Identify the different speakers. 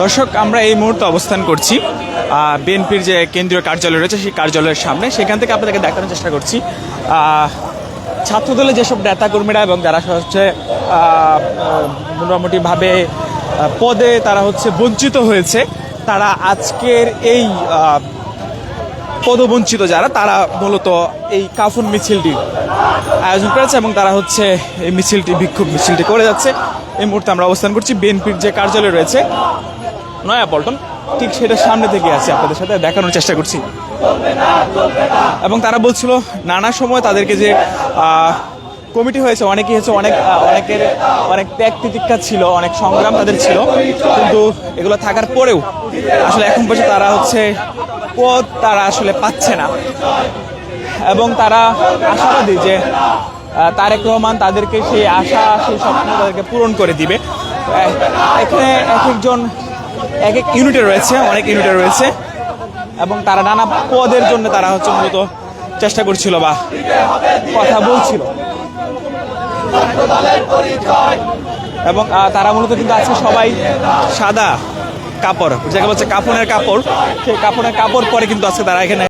Speaker 1: দর্শক, আমরা এই মুহূর্তে অবস্থান করছি বিএনপির যে কেন্দ্রীয় কার্যালয় রয়েছে সেই কার্যালয়ের সামনে। সেখান থেকে আপনাদেরকে দেখানোর চেষ্টা করছি। ছাত্রদলের যেসব নেতাকর্মীরা এবং যারা হচ্ছে মোটামুটিভাবে পদে তারা হচ্ছে বঞ্চিত হয়েছে, তারা আজকের এই পদবঞ্চিত যারা, তারা মূলত এই কাফন মিছিলটি আয়োজন করেছে এবং তারা হচ্ছে এই মিছিলটি, বিক্ষোভ মিছিলটি করে যাচ্ছে। এই মুহূর্তে আমরা অবস্থান করছি বিএনপির যে কার্যালয় রয়েছে নয়া পল্টন ঠিক সেটা সামনে থেকে আছে আপনাদের সাথে দেখানোর চেষ্টা করছি। এবং তারা বলছিল, নানা সময় তাদেরকে যে কমিটি হয়েছে অনেকে হয়েছে অনেক অনেকের, অনেক ত্যাগ তিতিক্ষা ছিল, অনেক সংগ্রাম তাদের ছিল। কিন্তু এগুলো থাকার পরেও আসলে এখন পর্যন্ত তারা হচ্ছে পদ তারা আসলে পাচ্ছে না। এবং তারা আশাবাদী যে তারেক রহমান তাদেরকে সেই আশা, সেই স্বপ্ন তাদেরকে পূরণ করে দিবে। এখানে এক একজন, এক এক ইউনিটে রয়েছে, অনেক ইউনিটে রয়েছে। এবং তারা নানা পদের জন্য তারা হচ্ছে মূলত চেষ্টা করছিল বা কথা বলছিল। এবং তারা মূলত কিন্তু আজকে সবাই সাদা। কাপড় যেগুলো হচ্ছে কাপড়ের কাপড় সেই কাপড়ের কাপড় পরে কিন্তু আজকে তারা এখানে।